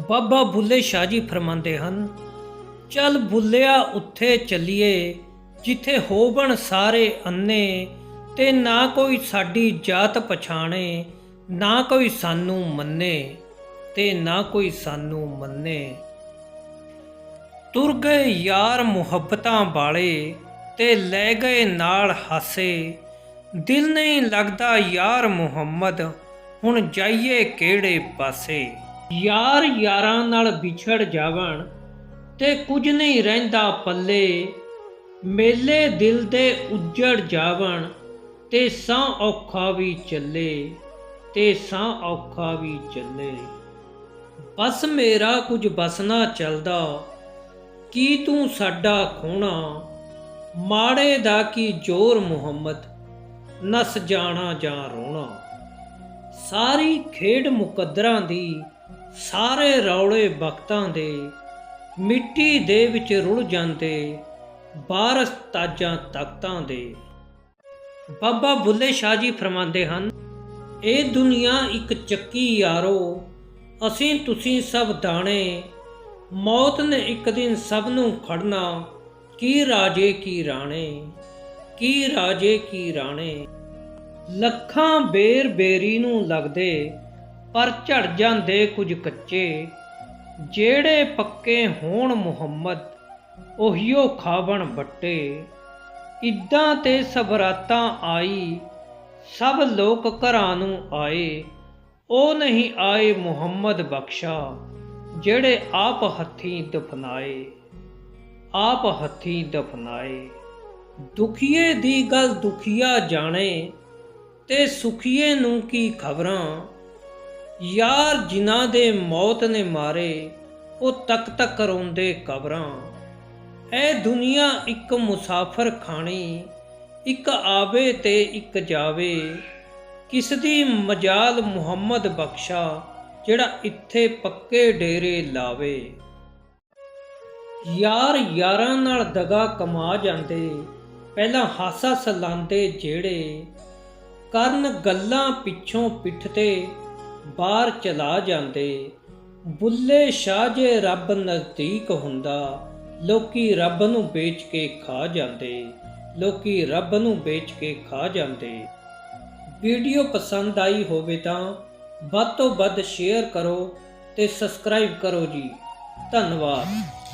ਬਾਬਾ ਬੁੱਲੇ ਸ਼ਾਹ ਜੀ ਫਰਮਾਉਂਦੇ ਹਨ, ਚੱਲ ਬੁੱਲਿਆ ਉੱਥੇ ਚੱਲੀਏ, ਜਿੱਥੇ ਹੋਵਣ ਸਾਰੇ ਅੰਨੇ, ਤੇ ਨਾ ਕੋਈ ਸਾਡੀ ਜਾਤ ਪਛਾਣੇ, ਨਾ ਕੋਈ ਸਾਨੂੰ ਮੰਨੇ, ਤੇ ਨਾ ਕੋਈ ਸਾਨੂੰ ਮੰਨੇ। ਤੁਰ ਗਏ ਯਾਰ ਮੁਹੱਬਤਾਂ ਵਾਲੇ, ਤੇ ਲੈ ਗਏ ਨਾਲ ਹਾਸੇ, ਦਿਲ ਨਹੀਂ ਲੱਗਦਾ ਯਾਰ ਮੁਹੰਮਦ, ਹੁਣ ਜਾਈਏ ਕਿਹੜੇ ਪਾਸੇ। ਯਾਰ ਯਾਰਾਂ ਨਾਲ ਵਿਛੜ ਜਾਵਣ ਤੇ ਕੁਝ ਨਹੀਂ ਰਹਿੰਦਾ ਪੱਲੇ। ਮੇਲੇ ਦਿਲ ਦੇ ਉੱਜੜ ਜਾਵਣ ਤੇ ਸਾਹ ਔਖਾ ਵੀ ਚੱਲੇ, ਤੇ ਸਾਹ ਔਖਾ ਵੀ ਚੱਲੇ। ਬਸ ਮੇਰਾ ਕੁਝ ਬਸ ਨਾ ਚੱਲਦਾ, ਕੀ ਤੂੰ ਸਾਡਾ ਖੋਣਾ? ਮਾੜੇ ਦਾ ਕੀ ਜ਼ੋਰ ਮੁਹੰਮਦ, ਨਸ ਜਾਣਾ ਜਾਂ ਰੋਣਾ? ਸਾਰੀ ਖੇਡ ਮੁਕੱਦਰਾਂ ਦੀ ਸਾਰੇ ਰੌਲੇ ਵਕਤਾਂ ਦੇ, ਮਿੱਟੀ ਦੇ ਵਿੱਚ ਰੁੜ ਜਾਂਦੇ, ਬਾਰਸ ਤਾਜਾਂ ਤਖਤਾਂ ਦੇ। ਬਾਬਾ ਬੁੱਲੇ ਸ਼ਾਹ ਜੀ ਫਰਮਾਉਂਦੇ ਹਨ, ਇਹ ਦੁਨੀਆ ਇੱਕ ਚੱਕੀ ਯਾਰੋ, ਅਸੀਂ ਤੁਸੀਂ ਸਭ ਦਾਣੇ, ਮੌਤ ਨੇ ਇੱਕ ਦਿਨ ਸਭ ਨੂੰ ਖੜਨਾ, ਕੀ ਰਾਜੇ ਕੀ ਰਾਣੇ, ਕੀ ਰਾਜੇ ਕੀ ਰਾਣੇ? ਲੱਖਾਂ ਬੇਰ ਬੇਰੀ ਨੂੰ ਲੱਗਦੇ ਪਰ ਝੜ ਜਾਂਦੇ ਕੁਝ ਕੱਚੇ। ਜਿਹੜੇ ਪੱਕੇ ਹੋਣ ਮੁਹੰਮਦ ਉਹੀਓ ਖਾਵਣ ਬੱਟੇ ਇਦਾਂ ਤੇ ਸਬਰਾਤਾਂ ਆਈ, ਸਭ ਲੋਕ ਘਰਾਂ ਨੂੰ ਆਏ। ਉਹ ਨਹੀਂ ਆਏ ਮੁਹੰਮਦ ਬਖਸ਼ਾ, ਜਿਹੜੇ ਆਪ ਹੱਥੀਂ ਦਫਨਾਏ। ਆਪ ਹੱਥੀਂ ਦਫਨਾਏ। ਦੁਖੀਏ ਦੀ ਗੱਲ ਦੁਖੀਆ ਜਾਣੇ, ਤੇ ਸੁਖੀਏ ਨੂੰ ਕੀ ਖਬਰਾਂ। ਯਾਰ ਜਿਨ੍ਹਾਂ ਦੇ ਮੌਤ ਨੇ ਮਾਰੇ, ਉਹ ਤੱਕ ਤੱਕ ਰੋਂਦੇ ਕਬਰਾਂ। ਇਹ ਦੁਨੀਆ ਇੱਕ ਮੁਸਾਫਰ ਖਾਣੀ, ਇੱਕ ਆਵੇ ਤੇ ਇੱਕ ਜਾਵੇ। ਕਿਸ ਦੀ ਮਜਾਲ ਮੁਹੰਮਦ ਬਖਸ਼ਾ, ਜਿਹੜਾ ਇੱਥੇ ਪੱਕੇ ਡੇਰੇ ਲਾਵੇ। ਯਾਰ ਯਾਰਾਂ ਨਾਲ ਦਗਾ ਕਮਾ ਜਾਂਦੇ, ਪਹਿਲਾਂ ਹਾਸਾ ਸਲਾਉਂਦੇ ਜਿਹੜੇ। ਕਰਨ ਗੱਲਾਂ ਪਿੱਛੋਂ ਪਿੱਠ ਤੇ ਬਾਹਰ ਚਲਾ ਜਾਂਦੇ। ਬੁੱਲੇ ਸ਼ਾਹ ਜੇ ਰੱਬ ਨਜ਼ਦੀਕ ਹੁੰਦਾ, ਲੋਕੀ ਰੱਬ ਨੂੰ ਵੇਚ ਕੇ ਖਾ ਜਾਂਦੇ। ਲੋਕੀ ਰੱਬ ਨੂੰ ਵੇਚ ਕੇ ਖਾ ਜਾਂਦੇ। ਵੀਡੀਓ ਪਸੰਦ ਆਈ ਹੋਵੇ ਤਾਂ ਵੱਧ ਤੋਂ ਵੱਧ ਸ਼ੇਅਰ ਕਰੋ ਤੇ ਸਬਸਕ੍ਰਾਈਬ ਕਰੋ ਜੀ। ਧੰਨਵਾਦ।